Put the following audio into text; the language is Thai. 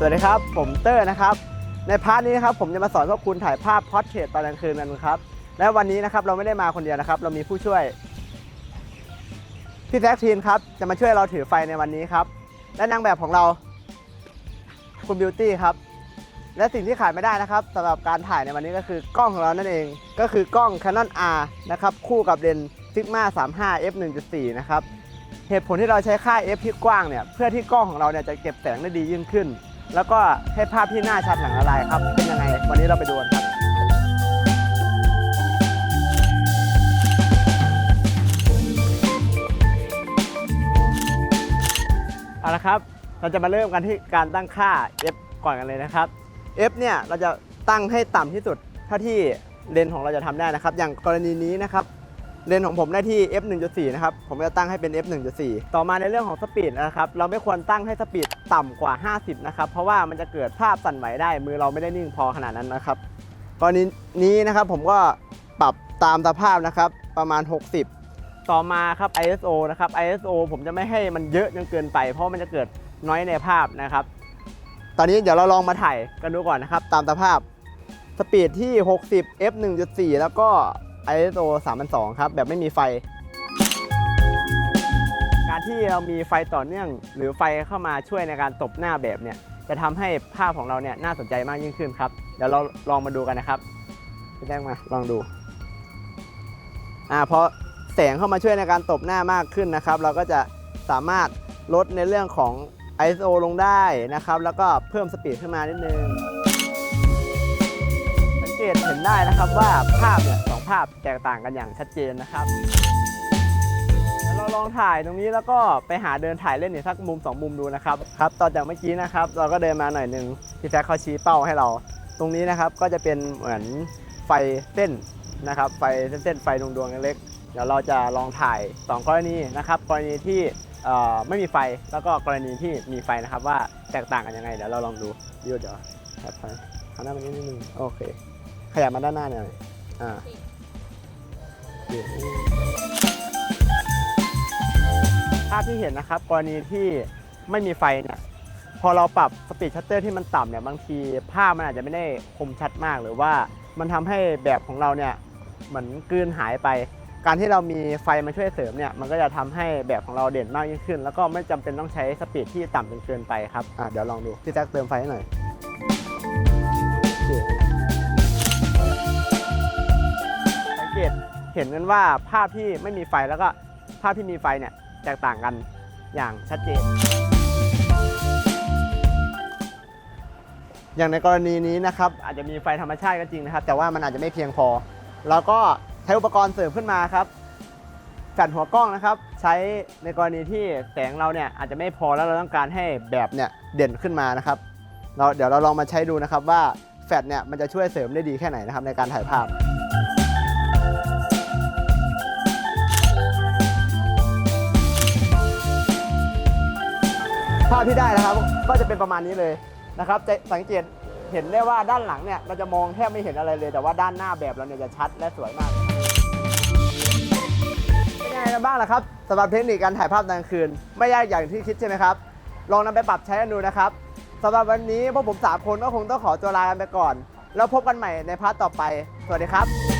สวัสดีครับ ผมเตอร์นะครับ ในพาร์ทนี้นะครับผมจะมาสอนพวกคุณถ่ายภาพพอร์เทรตตอนกลางคืนกันครับ และวันนี้นะครับเราไม่ได้มาคนเดียวนะครับ เรามีผู้ช่วย พี่แซคทีนครับ จะมาช่วยเราถือไฟในวันนี้ครับ และนางแบบของเรา คุณบิวตี้ครับ และสิ่งที่ขาดไม่ได้นะครับสำหรับการถ่ายในวันนี้ก็คือกล้องของเรานั่นเอง ก็คือกล้อง Canon R นะครับคู่กับเลนส์ Sigma 35 f 1.4นะครับเหตุผลที่เราใช้ค่า f ที่กว้างเนี่ยเพื่อที่กล้องของเราเนี่ยจะเก็บแสงได้ดียิ่งขึ้น แล้วก็ให้ภาพที่หน้าชัดหลังละลายครับ เป็นยังไง วันนี้เราไปดูกันครับเอาละครับ เราจะมาเริ่มกันที่การตั้งค่า f ก่อนกันเลยนะครับ f เนี่ยเราจะตั้งให้ต่ำที่สุดเท่าที่เลนส์ของเราจะทำได้นะครับ อย่างกรณีนี้นะครับ เลนของผมได้ที่ f 1.4 นะครับ ผมจะตั้งให้เป็น f 1.4 ต่อมาในเรื่องของสปีดนะครับ เราไม่ควรตั้งให้สปีดต่ำกว่า 50 นะครับ เพราะว่ามันจะเกิดภาพสั่นไหวได้ มือเราไม่ได้นิ่งพอขนาดนั้นนะครับ กรณีนี้นะครับผมก็ปรับตามสภาพนะครับประมาณ 60 ต่อมาครับ ISO นะครับ ISO ผมจะไม่ให้มันเยอะจนเกินไป เพราะมันจะเกิดน้อยในภาพนะครับ ตอนนี้เดี๋ยวเราลองมาถ่ายกันดูก่อนนะครับ ตามสภาพสปีดที่ 60 f 1.4 แล้วก็ ISO 3002ครับแบบไม่มีไฟ การที่เรามีไฟต่อเนื่อง หรือไฟเข้ามาช่วยในการตบหน้าแบบเนี่ยจะทำให้ภาพของเราเนี่ยน่าสนใจมากยิ่งขึ้นครับเดี๋ยวเราลองมาดูกันนะครับพี่แจ้งมาลองดูอ่าพอแสงเข้ามาช่วยในการตบหน้ามากขึ้นนะครับ เราก็จะสามารถลดในเรื่องของ ISO ลงได้นะครับ แล้วก็เพิ่มสปีดขึ้นมานิดนึง สังเกตเห็นได้นะครับว่าภาพเนี่ย ภาพแตกต่างกันอย่างชัดเจนนะครับเราลองถ่ายตรงนี้แล้วก็ไปหาเดินถ่ายเล่นอีกสักมุมสองมุมดูนะครับครับต่อจากเมื่อกี้นะครับ เราก็เดินมาหน่อยหนึ่งพี่แจ๊คเขาชี้เป้าให้เรา ตรงนี้นะครับก็จะเป็นเหมือนไฟเส้นนะครับไฟเส้นๆไฟดวงดวงๆเล็กๆเดี๋ยวเราจะลองถ่ายสองกรณีนะครับกรณีที่ไม่มีไฟแล้วก็กรณีที่มีไฟนะครับ ว่าแตกต่างกันยังไงเดี๋ยวเราลองดูดิวเดี๋ยวแอบไปหันหน้ามานิดนึงโอเค ขยับมาด้านหน้าหน่อยอ่า ภาพที่เห็นนะครับกรณีที่ไม่มีไฟเนี่ยพอเราปรับสปีดชัตเตอร์ที่มันต่ำเนี่ยบางทีภาพมันอาจจะไม่ได้คมชัดมาก หรือว่ามันทำให้แบบของเราเนี่ยเหมือนกลืนหายไป การที่เรามีไฟมาช่วยเสริมเนี่ยมันก็จะทำให้แบบของเราเด่นมากยิ่งขึ้น แล้วก็ไม่จำเป็นต้องใช้สปีดที่ต่ำจนเกินไปครับอะเดี๋ยวลองดูพี่แจ็คเติมไฟให้หน่อยโอเคสังเกต เห็นกันว่าภาพที่ไม่มีไฟแล้วก็ภาพที่มีไฟเนี่ยแตกต่างกันอย่างชัดเจน อย่างในกรณีนี้นะครับอาจจะมีไฟธรรมชาติก็จริงนะครับ แต่ว่ามันอาจจะไม่เพียงพอเราก็ใช้อุปกรณ์เสริมขึ้นมาครับแฟลชหัวกล้องนะครับ ใช้ในกรณีที่แสงเราเนี่ยอาจจะไม่พอแล้วเราต้องการให้แบบเนี่ยเด่นขึ้นมานะครับเราเดี๋ยวเราลองมาใช้ดูนะครับว่าแฟลชเนี่ยมันจะช่วยเสริมได้ดีแค่ไหนนะครับในการถ่ายภาพาพที่ได้นะครับ ก็จะเป็นประมาณนี้เลยนะครับจะสังเกตเห็นได้ว่าด้านหลังเนี่ยเราจะมองแทบไม่เห็นอะไรเลย แต่ว่าด้านหน้าแบบเราเนี่ยจะชัดและสวยมากเป็นยังไงกันบ้างล่ะครับสำหรับเทคนิคการถ่ายภาพกลางคืน ไม่ยากอย่างที่คิดใช่ไหมครับ ลองนำไปปรับใช้กันดูนะครับสำหรับวันนี้พวกผมสามคนก็คงต้องขอตัวลากันไปก่อน แล้วพบกันใหม่ในพาร์ทต่อไป สวัสดีครับ